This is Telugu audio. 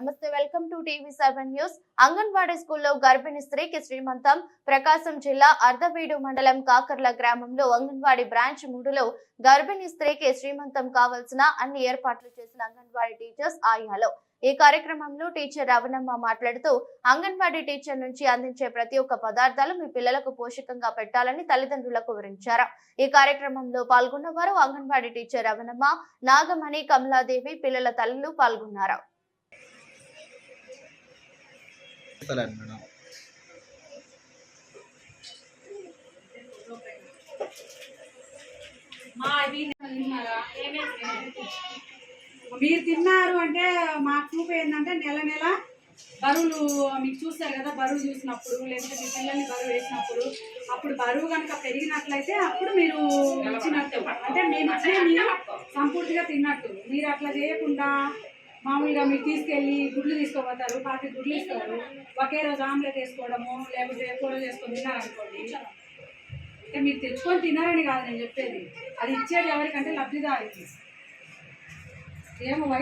నమస్తే welcome to TV seven news. Anganwadi స్కూల్లో గర్భిణీ స్త్రీకి శ్రీమంతం ప్రకాశం జిల్లా అర్ధవీడు మండలం కాకర్ల గ్రామంలో అంగన్వాడీ బ్రాంచ్ మూడులో గర్భిణీ స్త్రీకి శ్రీమంతం కావలసిన అన్ని ఏర్పాట్లు చేసిన అంగన్వాడీ టీచర్స్ ఆయాలో. ఈ కార్యక్రమంలో టీచర్ రవణమ్మ మాట్లాడుతూ అంగన్వాడీ టీచర్ నుంచి అందించే ప్రతి ఒక్క పదార్థాలు మీ పిల్లలకు పోషకంగా పెట్టాలని తల్లిదండ్రులకు వివరించారు. ఈ కార్యక్రమంలో పాల్గొన్న వారు అంగన్వాడీ టీచర్ రవణమ్మ నాగమణి కమలాదేవి పిల్లల తల్లులు పాల్గొన్నారు. చేస్తలేను మేడం. మీరు తిన్నారు అంటే మా చూపు ఏంటంటే నెల నెల బరువులు మీకు చూస్తారు కదా బరువు చూసినప్పుడు లేదంటే మీ పిల్లల్ని బరువు వేసినప్పుడు అప్పుడు బరువు కనుక పెరిగినట్లయితే అప్పుడు మీరు ఇచ్చినట్టు. అంటే మేము ఇచ్చే మీరు సంపూర్తిగా తిన్నట్టు. మీరు అట్లా చేయకుండా మామూలుగా మీరు తీసుకెళ్ళి గుడ్లు తీసుకోపోతారు పాతి గుడ్లు ఇస్తారు. ఒకే రోజు ఆమ్లెట్ వేసుకోవడము లేకపోతే కూర చేసుకొని తిన్నారనుకోండి అంటే మీరు తెచ్చుకొని తినారని కాదు నేను చెప్పేది. అది ఇచ్చేది ఎవరికంటే లబ్ధిదారికి ఏమో